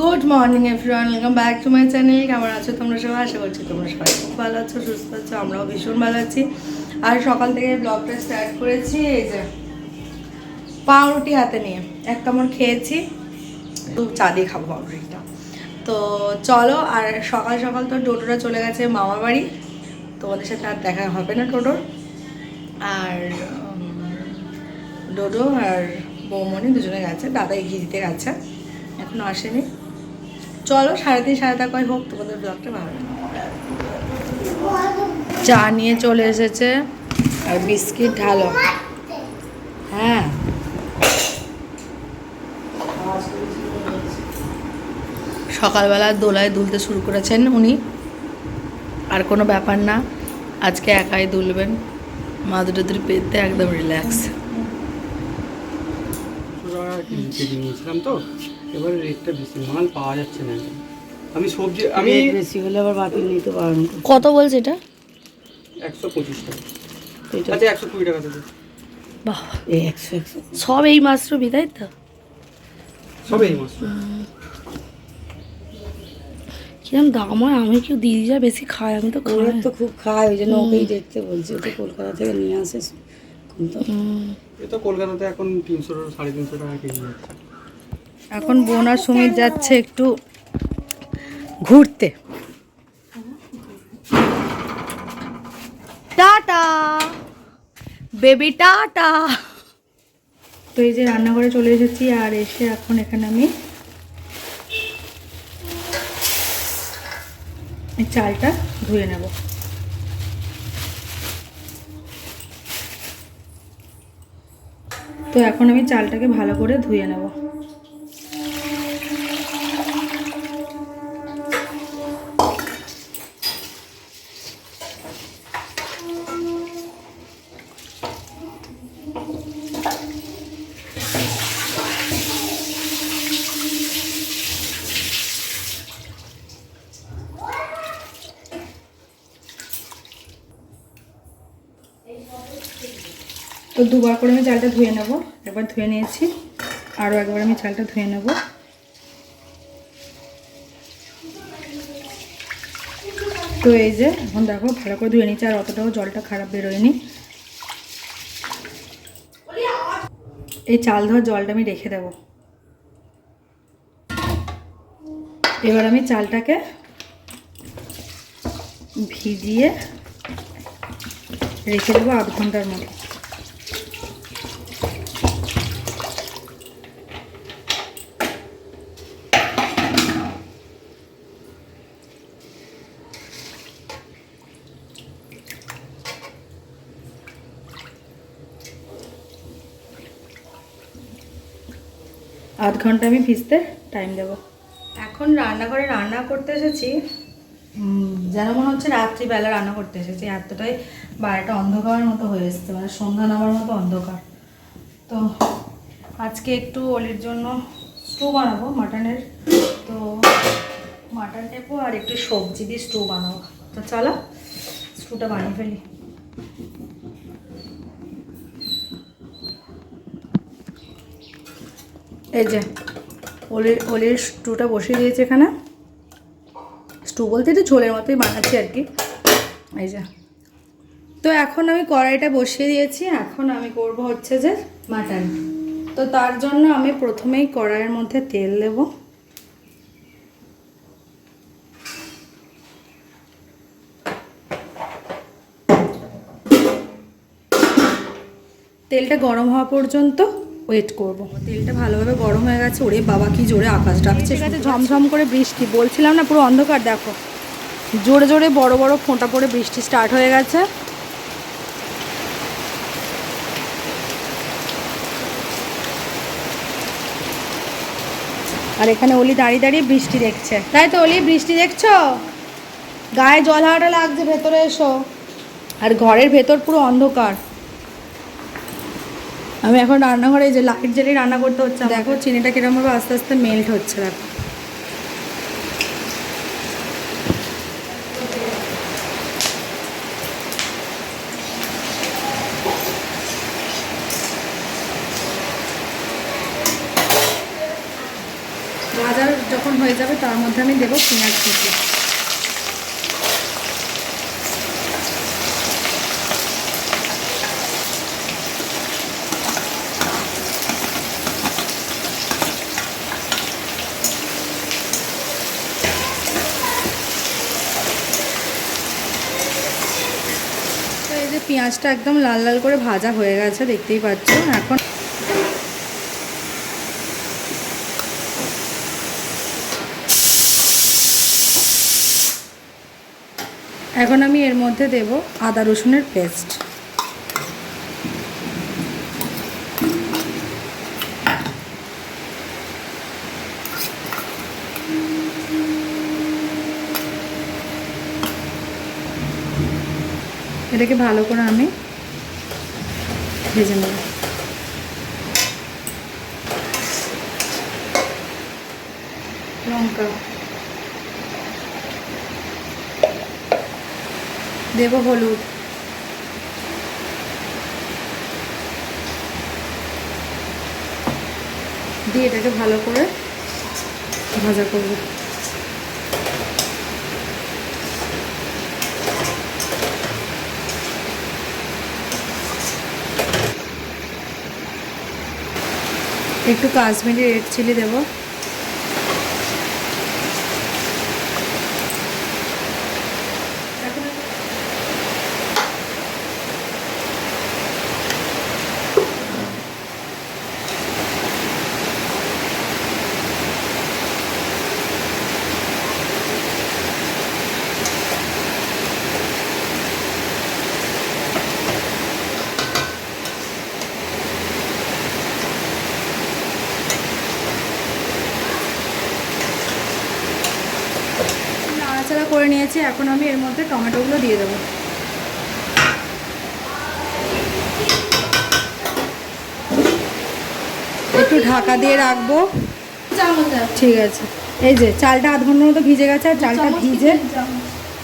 Good morning everyone welcome back to my channel কেমন আছো তোমরা সবাই? আশা করছি তোমরা সবাই খুব ভালো আছো, সুস্থ আছো, আমরাও ভীষণ ভালো আছি। আর সকাল থেকে ব্লগটা স্টার্ট করেছি, এই যে পাউরুটি হাতে নিয়ে। এক কামড় খেয়েছি চা দিয়ে খাব পাউরুটিটা। তো চলো, আর সকাল সকাল তো টোটোটা চলে গেছে মামা বাড়ি। তোমাদের সাথে আর দেখা হবে না টোটোর আর ডোডো আর বৌমনি দুজনে গেছে দাদা এগিয়ে দিতে গেছে, এখনও আসেনি। চলো সাড়ে তা কয় হোক, তোমাদের ব্লগটা ভালো। চা নিয়ে চলে এসেছে, আর বিস্কিট ঢালো। হ্যাঁ। সকালবেলা দোলায় দুলতে শুরু করেছেন উনি। আর কোনো ব্যাপার না, আজকে একাই দুলবেন। মা দুটোদের পেতে একদম রিল্যাক্স তো। এবারে রেটটা বেশি মাল পাওয়া যাচ্ছে না আমি সবজি আমি বেশি হলে আবার বাতিল নিতে পারেন কত বলছে এটা? একশো পঁচিশ টাকা। এটা আচ্ছা একশো কুড়ি টাকা দেবে। বাহ। এই একশো একশো। সব এই মাশরুমই তাই তো? সব এই মাস কিরম দাম হয়? আমি কেউ দিদিরা বেশি খাই আমি তো খাই। ওরা তো খুব খায় ওই জন্য ওকেই দেখতে বলছি ওকে কলকাতা থেকে নিয়ে আসে। তো কলকাতাতে এখন তিনশো সাড়ে তিনশো টাকা কেজি যাচ্ছে। এখন বোন আর সুমিত যাচ্ছে একটু ঘুরতে। টাটা। Baby, tata. তো এই যে রান্নাঘরে চলে এসেছি আর এসে এখন এখানে আমি চালটা ধুয়ে নেব। তো এখন আমি চালটাকে ভালো করে ধুয়ে নেব। তো দুবার করে আমি চালটা ধুয়ে নেব। একবার ধুয়ে নিয়েছি। আরও একবার আমি চালটা ধুয়ে নেব। তো এই যে, এখন দেখো, ভালো করে ধুয়ে নিচ্ছি আর অতটাও জলটা খারাপ বেরোয়নি। এই চাল ধোয়ার জলটা আমি রেখে দেব। এবার আমি চালটাকে ভিজিয়ে রেখে দেবো আধ ঘণ্টার মতো। আধ ঘণ্টা আমি ভিজতে টাইম দেব। এখন রান্নাঘরে রান্না করতে এসেছি। যেন মনে হচ্ছে রাত্রিবেলা রান্না করতে এসেছি। এতটাই বাড়িটা অন্ধকারের মতো হয়ে এসছে মানে সন্ধ্যা নামার মতো অন্ধকার। তো আজকে একটু অলির জন্য স্টু বানাবো মাটনের তো মাটন নেব আর একটু সবজি দিয়ে স্টু বানাবো। তো চলো স্টুটা বানিয়ে ফেলি। এই যে ওলির ওলির স্টুটা বসিয়ে দিয়েছে এখানে। স্টু বলতে তো ঝোলের মতোই বানাচ্ছি আর কি। এই যে। তো এখন আমি কড়াইটা বসিয়ে দিয়েছি, এখন আমি করব হচ্ছে যে মাটন। তো তার জন্য আমি প্রথমেই কড়াইয়ের মধ্যে তেল দেব। তেলটা গরম হওয়া পর্যন্ত ওয়েট করব। তেলটা ভালোভাবে গরম হয়ে গেছে ওরে বাবা কি জোরে আকাশ ডাকছে। ঠিক আছে ঝমঝম করে বৃষ্টি বলছিলাম না পুরো অন্ধকার দেখো। জোরে জোরে বড় বড় ফোঁটা পড়ে বৃষ্টি স্টার্ট হয়ে গেছে। আর এখানে অলি দাঁড়িয়ে দাঁড়িয়ে বৃষ্টি দেখছে। তাই তো অলি বৃষ্টি দেখছ? গায়ে জল হাওয়াটা লাগছে ভেতরে এসো। আর ঘরের ভেতর পুরো অন্ধকার। আমি এখন রান্নাঘরে যে লাইট জ্বালিয়ে রান্না করতে হচ্ছে দেখো, চিনিটা কিরমভাবে আস্তে আস্তে মেল্ট হচ্ছে, দেখো। ভাজা যখন হয়ে যাবে, তার মধ্যে আমি দেবো পেঁয়াজ কুচি। পেঁয়াজটা একদম লাল লাল করে ভাজা হয়ে গেছে, দেখতেই পাচ্ছ। এখন এখন আমি এর মধ্যে দেব আদা রসুনের পেস্ট। এটাকে ভালো করে আমি ভেজে নেব। লঙ্কা দেব হলুদ। দিয়ে এটাকে ভালো করে ভাজা করব। একটু কাশ্মীরি রেড চিলি দেবো এখন নাড়াচাড়া করে নিয়েছি এখন আমি এর মধ্যে টমেটোগুলো দিয়ে দেবো। একটু ঢাকা দিয়ে রাখব। ঠিক আছে। এই যে চালটা আধ ঘণ্টার মতো ভিজে গেছে আর চালটা ভিজে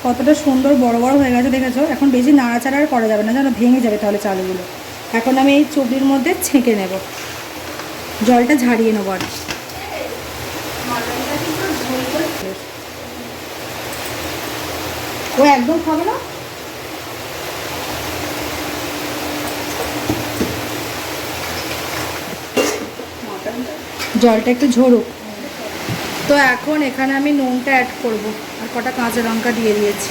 কতটা সুন্দর বড় বড় হয়ে গেছে দেখেছ? এখন বেশি নাড়াচাড়া আর করা যাবে না যেন ভেঙে যাবে তাহলে চালগুলো। এখন আমি এই চুবড়ির মধ্যে ছেঁকে নেব। জলটা ঝাড়িয়ে নেব আর কি। ও একদম খাবে না? জলটা একটু ঝরুক। তো এখন এখানে আমি নুনটা অ্যাড করব। আর কটা কাঁচা লঙ্কা দিয়ে দিয়েছি।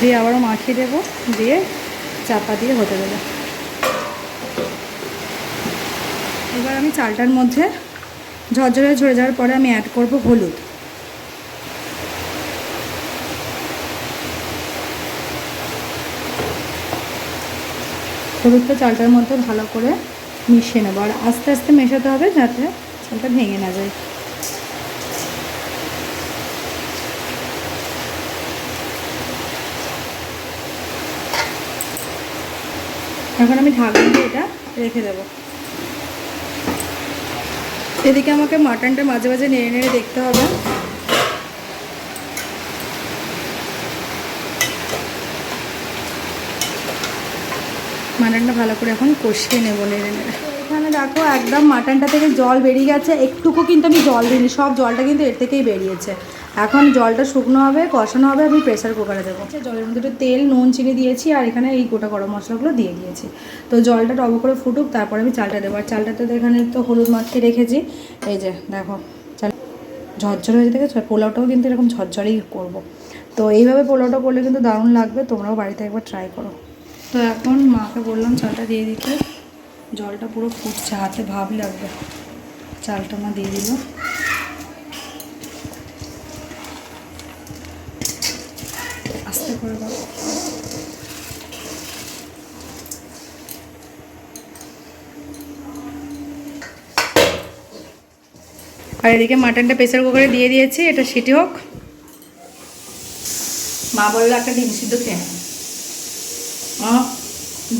দিয়ে আবারও মাখিয়ে দেবো। দিয়ে চাপা দিয়ে হতে দেবো। এবার আমি চালটার মধ্যে ঝরঝরে ঝরে যাওয়ার পরে আমি অ্যাড করব হলুদ। হলুদটা চালটার মধ্যে ভালো করে মিশিয়ে নেব। আর আস্তে আস্তে মেশাতে হবে যাতে চালটা ভেঙে না যায়। এখন আমি ঢাকনা দিয়ে এটা রেখে দেবো। এদিকে আমাকে মাটনটা মাঝে মাঝে নেড়ে নেড়ে দেখতে হবে। মাটনটা ভালো করে এখন কষিয়ে নেব নেড়ে নেড়ে। এখানে দেখো একদম মাটনটা থেকে জল বেরিয়ে গেছে। একটুকু কিন্তু আমি জল দিইনি, সব জলটা কিন্তু এর থেকেই বেরিয়েছে। এখন জলটা শুকনো হবে কষানো হবে আমি প্রেসার কুকারে দেবো। আচ্ছা, জলের মধ্যে একটু তেল নুন চিনি দিয়েছি আর এখানে এই গোটা গরম মশলাগুলো দিয়ে দিয়েছি। তো জলটা টব করে ফুটুক তারপরে আমি চালটা দেবো। আর চালটাতে তো এখানে তো হলুদ মাখিয়ে রেখেছি। এই যে দেখো চাল ঝরঝরে হয়ে দেখেছ পোলাওটাও কিন্তু এরকম ঝরঝরেই করব। তো এইভাবে পোলাওটা করলে কিন্তু দারুণ লাগবে তোমরাও বাড়িতে একবার ট্রাই করো। তো এখন মাকে বললাম চালটা দিয়ে দিতে। জলটা পুরো ফুটছে হাতে ভাব লাগবে। চালটা মা দিয়ে দিল আস্তে করে দাও আর এদিকে মাটনটা প্রেসার কুকারে দিয়ে দিয়েছি এটা সিটি হোক। মা বলল একটা ডিম সিদ্ধ খেয়ে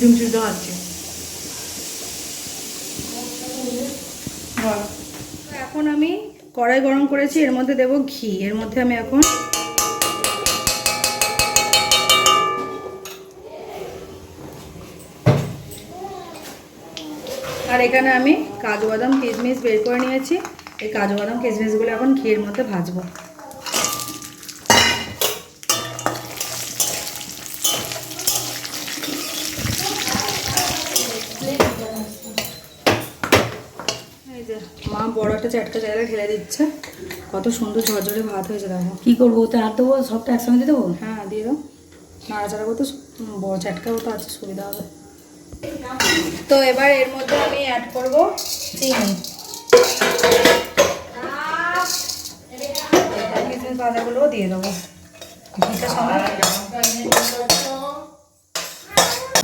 ডিম সিদ্ধ বলো। এখন আমি কড়াই গরম করেছি এর মধ্যে দেব ঘি। এর মধ্যে আমি এখন আর এখানে আমি কাজু বাদাম কিশমিশ বের করে নিয়েছি। এই কাজু বাদাম কিশমিশগুলো এখন ঘিয়ের মধ্যে ভাজবো। মা বড় একটা চাটকা জায়গায় ঢেলে দিচ্ছে। কত সুন্দর ঝরঝরে ভাত হয়েছে দেখো। কি করব ওতে হাত দেবো সবটা একসঙ্গে দিয়ে দেবো? হ্যাঁ দিয়ে দাও। নাড়াচাড়া করতে বড় চাটকাও তো আছে সুবিধা হবে। তো এবার এর মধ্যে আমি অ্যাড করব চিনি। বাদামগুলোও দিয়ে দেবো। ঘিটা সময়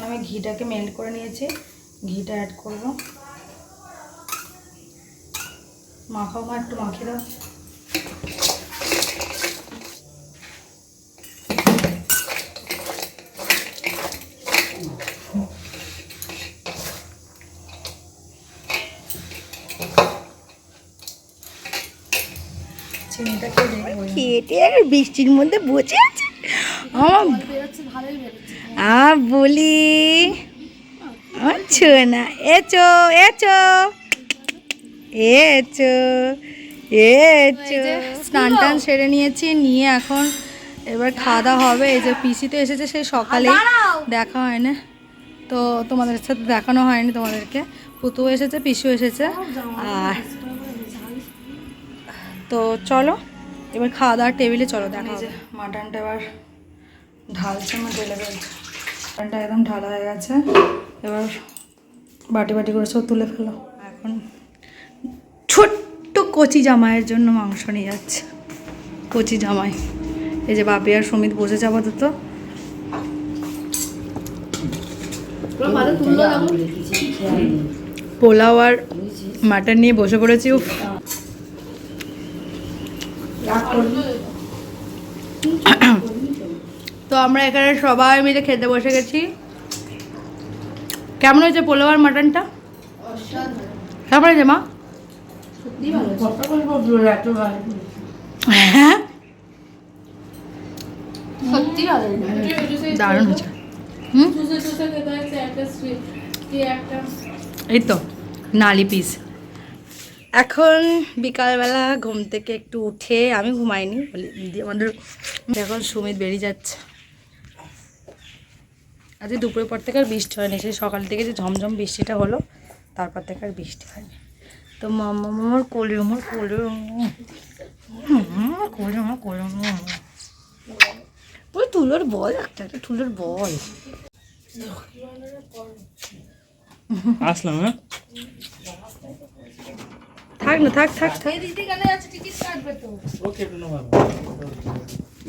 আমি ঘিটাকে মেল্ট করে নিয়েছি। ঘিটা অ্যাড করব। মাখাও মা, একটু মাখিয়ে দাও। খেটে আর বৃষ্টির মধ্যে বসে আছে। আর বলি আচ্ছা না এচো এচো এচো এচো স্নান টান সেরে নিয়েছি নিয়ে এখন এবার খাওয়া দাওয়া হবে। এই যে পিসি তো এসেছে সেই সকালে দেখা হয় না তো তোমাদের সাথে দেখানো হয়নি তোমাদেরকে। পুতু এসেছে পিসু এসেছে। আর তো চলো। এবার খাওয়া দাওয়ার টেবিলে চলো দেখা যে মাটনটা এবার ঢালছে আমার ঢেলে ফেলছে মাটনটা একদম ঢালা হয়ে গেছে। এবার বাটি বাটি করে সব তুলে ফেলো। এখন ছোট্ট কচি জামাইয়ের জন্য মাংস নিয়ে যাচ্ছে। কচি জামাই। এই যে বাপি আর সমিত বসে বসেছে আপাতত। পোলাও আর মাটন নিয়ে বসে পড়েছি উফ। তো আমরা এখানে সবাই মিলে খেতে বসে গেছি। কেমন হয়েছে পোলাও আর মাটনটা? কেমন হয়েছে মা? হ্যাঁ? দারুণ হয়েছে। হুম? এই তো নালি পিস এখন বিকালবেলা ঘুম থেকে একটু উঠে আমি ঘুমাইনি বলি আমাদের এখন সুমিত বেরিয়ে যাচ্ছে। আজকে দুপুরের পর থেকে আর বৃষ্টি হয়নি সেই সকাল থেকে যে ঝমঝম বৃষ্টিটা হলো তারপর থেকে আর বৃষ্টি হয়নি। তো মামা মামার কোলে আমার কোলে আমার কোলে আমার কোলে ওই তুলোর বল একটা একটা তুলোর বল। আসলাম হ্যাঁ? থাক না থাক থাক থাক। ওকে একটু নেব।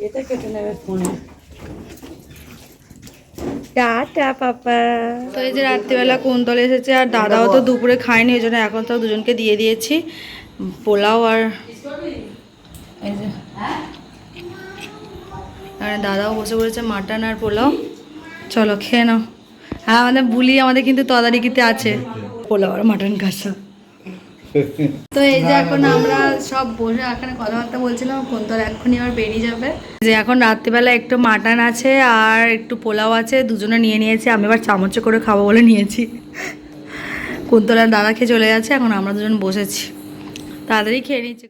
এটা কেটে নেবে ফোনে। Tata, papa. তো এই যে রাত্রিবেলা কুন্তল এসেছে আর দাদাও তো দুপুরে খায়নি ওই জন্য এখন তো দুজনকে দিয়ে দিয়েছি। পোলাও আর এই যে। আর দাদাও বসে পড়েছে মাটন আর পোলাও। চলো খেয়ে নাও। হ্যাঁ আমাদের বুলি আমাদের কিন্তু তদারিকিতে আছে। পোলাও আর মাটন কাঁচা তো এই যে এখন আমরা সব বসে এখানে কথাবার্তা বলছিলাম কুন্তল এক্ষুনি আবার বেরিয়ে যাবে। যে এখন রাত্রিবেলা একটু মাটন আছে আর একটু পোলাও আছে দুজনে নিয়ে নিয়েছি। আমি এবার চামচে করে খাব বলে নিয়েছি। কুন্তলার দাদা খেয়ে চলে যাচ্ছে এখন আমরা দুজন বসেছি। তাড়াতাড়ি খেয়ে নিচ্ছি।